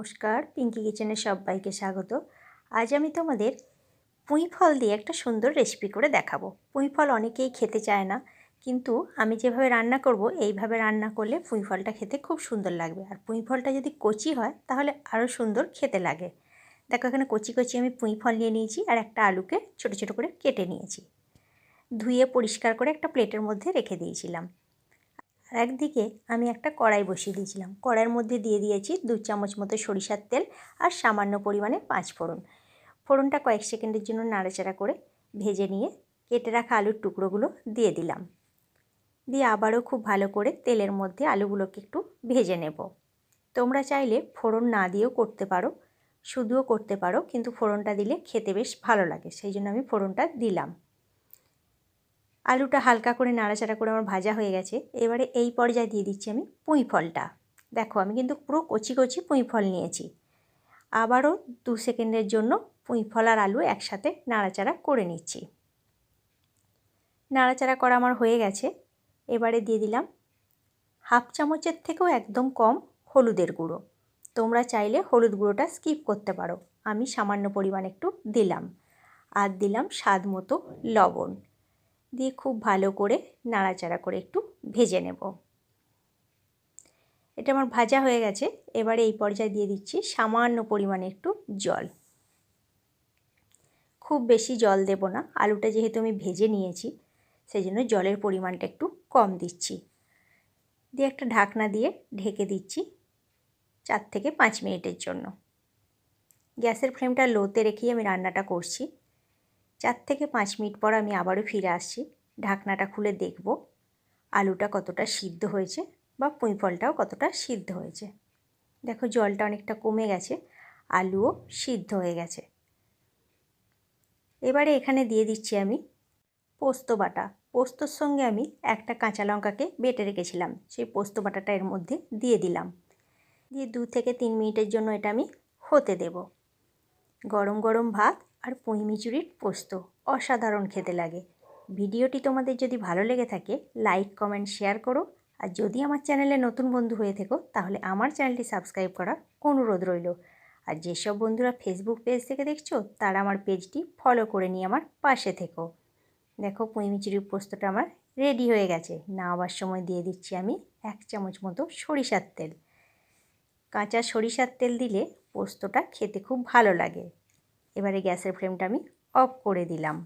নমস্কার পিঙ্কি কিচেনের সবাইকে স্বাগত। আজ আমি তোমাদের পুঁই ফল দিয়ে একটা সুন্দর রেসিপি করে দেখাবো। পুঁই ফল অনেকেই খেতে চায় না, কিন্তু আমি যেভাবে রান্না করব, এইভাবে রান্না করলে পুঁই ফলটা খেতে খুব সুন্দর লাগবে। আর পুঁই ফলটা যদি কচি হয়, তাহলে আরও সুন্দর খেতে লাগে। দেখো, এখানে কচি কচি আমি পুঁই ফল নিয়ে নিয়েছি আর একটা আলুকে ছোটো ছোটো করে কেটে নিয়েছি। ধুয়ে পরিষ্কার করে একটা প্লেটের মধ্যে রেখে দিয়েছিলাম। আর একদিকে আমি একটা কড়াই বসিয়ে দিয়েছিলাম। কড়াইয়ের মধ্যে দিয়ে দিয়েছি দু চামচ মতো সরিষার তেল আর সামান্য পরিমাণে পাঁচ ফোড়ন। ফোড়নটা কয়েক সেকেন্ডের জন্য নাড়াচাড়া করে ভেজে নিয়ে কেটে রাখা আলুর টুকরোগুলো দিয়ে দিলাম। দিয়ে আবারও খুব ভালো করে তেলের মধ্যে আলুগুলোকে একটু ভেজে নেব। তোমরা চাইলে ফোড়ন না দিয়েও করতে পারো, শুধুও করতে পারো, কিন্তু ফোড়নটা দিলে খেতে বেশ ভালো লাগে, সেই জন্য আমি ফোড়নটা দিলাম। আলুটা হালকা করে নাড়াচাড়া করে আমার ভাজা হয়ে গেছে। এবারে এই পর্যায়ে দিয়ে দিচ্ছি আমি পুঁই ফলটা। দেখো, আমি কিন্তু পুরো কচি কচি পুঁই ফল নিয়েছি। আবারও দু সেকেন্ডের জন্য পুঁই ফল আর আলু একসাথে নাড়াচাড়া করে নিচ্ছি। নাড়াচাড়া করা আমার হয়ে গেছে। এবারে দিয়ে দিলাম হাফ চামচের থেকেও একদম কম হলুদের গুঁড়ো। তোমরা চাইলে হলুদ গুঁড়োটা স্কিপ করতে পারো। আমি সামান্য পরিমাণ একটু দিলাম। আর দিলাম স্বাদ মতো লবণ। দিয়ে খুব ভালো করে নাড়াচাড়া করে একটু ভেজে নেব। এটা আমার ভাজা হয়ে গেছে। এবারে এই পর্যায়ে দিয়ে দিচ্ছি সামান্য পরিমাণে একটু জল। খুব বেশি জল দেব না। আলুটা যেহেতু আমি ভেজে নিয়েছি সেই জন্য জলের পরিমাণটা একটু কম দিচ্ছি। দিয়ে একটা ঢাকনা দিয়ে ঢেকে দিচ্ছি চার থেকে পাঁচ মিনিটের জন্য। গ্যাসের ফ্লেমটা লোতে রেখেই আমি রান্নাটা করছি। চার থেকে পাঁচ মিনিট পর আমি আবারও ফিরে আসছি। ঢাকনাটা খুলে দেখব, আলুটা কতটা সিদ্ধ হয়েছে বা পুঁই ফলটাও কতটা সিদ্ধ হয়েছে। দেখো জলটা অনেকটা কমে গেছে, আলুও সিদ্ধ হয়ে গেছে। এবারে এখানে দিয়ে দিচ্ছি আমি পোস্ত বাটা। পোস্তর সঙ্গে আমি একটা কাঁচা লঙ্কাকে বেটে রেখেছিলাম, সেই পোস্ত বাটাটা এর মধ্যে দিয়ে দিলাম। দিয়ে দু থেকে তিন মিনিটের জন্য এটা আমি হতে দেব। গরম গরম ভাত আর মিচুরির পোস্ত অসাধারণ খেতে লাগে। ভিডিওটি তোমাদের যদি ভালো লেগে থাকে লাইক কমেন্ট শেয়ার করো। আর যদি আমার চ্যানেলে নতুন বন্ধু হয়ে থেকো, তাহলে আমার চ্যানেলটি সাবস্ক্রাইব করার অনুরোধ রইল। আর যেসব বন্ধুরা ফেসবুক পেজ থেকে দেখছ, তারা আমার পেজটি ফলো করে নিয়ে আমার পাশে থেকো। দেখো মিচুরির পোস্তটা আমার রেডি হয়ে গেছে। নামাবার সময় দিয়ে দিচ্ছি আমি এক চামচ মতো সরিষার তেল। কাঁচা সরিষার তেল দিলে পোস্তটা খেতে খুব ভালো লাগে। এবারে গ্যাসের ফ্লেমটা আমি অফ করে দিলাম।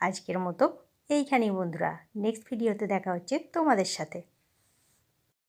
আজকের মতো এইখানেই বন্ধুরা, নেক্সট ভিডিওতে দেখা হচ্ছে তোমাদের সাথে।